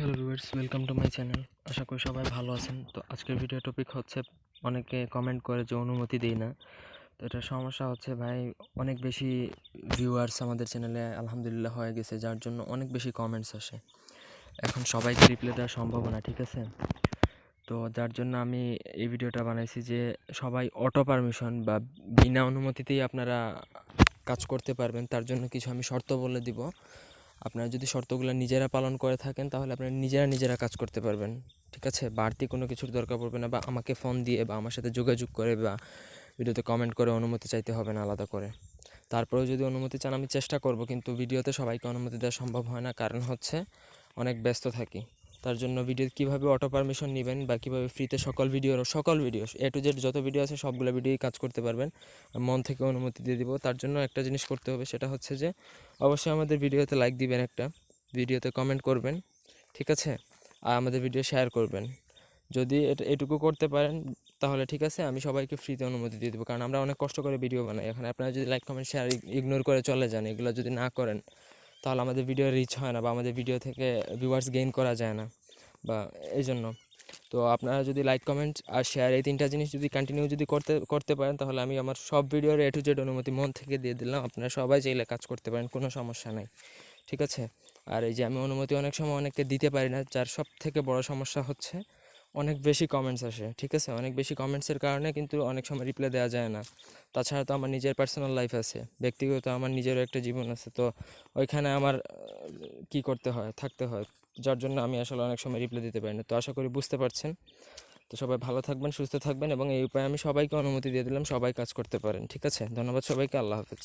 Hello viewers welcome to my channel আশা করি সবাই ভালো আছেন। তো আজকের ভিডিও টপিক হচ্ছে, অনেকে কমেন্ট করে যে অনুমতি দেই না। তো এটা সমস্যা হচ্ছে ভাই, অনেক বেশি ভিউয়ার্স আমাদের চ্যানেলে আলহামদুলিল্লাহ হয়ে গেছে, যার জন্য অনেক বেশি কমেন্টস আসে। এখন সবাইকে রিপ্লাই দেওয়া সম্ভব না ঠিক আছে? তো যার জন্য আমি এই ভিডিওটা বানাইছি যে, সবাই অটো পারমিশন বা বিনা অনুমতিতেই আপনারা কাজ করতে পারবেন, তার জন্য কিছু আমি শর্ত বলে দিব। আপনারা যদি শর্তগুলো নিজেরা পালন করে থাকেন, তাহলে আপনারা নিজেরা নিজেরা কাজ করতে পারবেন। ঠিক আছে? বাড়তি কোনো কিছুর দরকার পড়বে না বা আমাকে ফোন দিয়ে বা আমার সাথে যোগাযোগ করে বা ভিডিওতে কমেন্ট করে অনুমতি চাইতে হবে না আলাদা করে। তারপরেও যদি অনুমতি চান, আমি চেষ্টা করব, কিন্তু ভিডিওতে সবাইকে অনুমতি দেওয়া সম্ভব হয় না। কারণ হচ্ছে, অনেক ব্যস্ত থাকি। তার জন্য ভিডিও কীভাবে অটো পারমিশন নেবেন বা কীভাবে ফ্রিতে সকল ভিডিওর সকল ভিডিও এ টু জেড যত ভিডিও আছে সবগুলো ভিডিওই কাজ করতে পারবেন। মন থেকে অনুমতি দিয়ে দিব। তার জন্য একটা জিনিস করতে হবে, সেটা হচ্ছে যে, অবশ্যই আমাদের ভিডিওতে লাইক দিবেন একটা। ভিডিওতে কমেন্ট করবেন, ঠিক আছে? আর আমাদের ভিডিও শেয়ার করবেন। যদি এটা, এটুকু করতে পারেন, তাহলে ঠিক আছে, আমি সবাইকে ফ্রিতে অনুমতি দিয়ে দেবো। কারণ আমরা অনেক কষ্ট করে ভিডিও বানাই। এখন আপনারা যদি লাইক কমেন্ট শেয়ার ইগনোর করে চলে যান, এগুলো যদি না করেন তাহলে আমাদের ভিডিও রিচ হয় না বা আমাদের ভিডিও থেকে ভিউয়ার্স গেইন করা যায় না বা এই জন্য তো আপনারা যদি লাইক কমেন্ট আর শেয়ার এই তিনটা জিনিস যদি কন্টিনিউ যদি করতে করতে পারেন, তাহলে আমি আমার সব ভিডিওর এ টু জেড অনুমতি মন থেকে দিয়ে দিলাম। আপনারা সবাই চাইলে কাজ করতে পারেন, কোনো সমস্যা নাই। ঠিক আছে? আর এই যে আমি অনুমতি অনেক সময় অনেককে দিতে পারি না, যার সব থেকে বড় সমস্যা হচ্ছে অনেক বেশি কমেন্টস আসে, ঠিক আছে? অনেক বেশি কমেন্টসের কারণে কিন্তু অনেক সময় রিপ্লাই দেওয়া যায় না। তাছাড়া তো আমার নিজের পার্সোনাল লাইফ আছে, ব্যক্তিগত আমার নিজেরও একটা জীবন আছে, তো ওইখানে আমার কি করতে হয়, থাকতে হয়, যার জন্য আমি আসলে অনেক সময় রিপ্লাই দিতে পারি না। তো আশা করি বুঝতে পারছেন। তো সবাই ভালো থাকবেন, সুস্থ থাকবেন এবং এই উপায়ে আমি সবাইকে অনুমতি দিয়ে দিলাম, সবাই কাজ করতে পারেন, ঠিক আছে? ধন্যবাদ সবাইকে, আল্লাহ হাফেজ।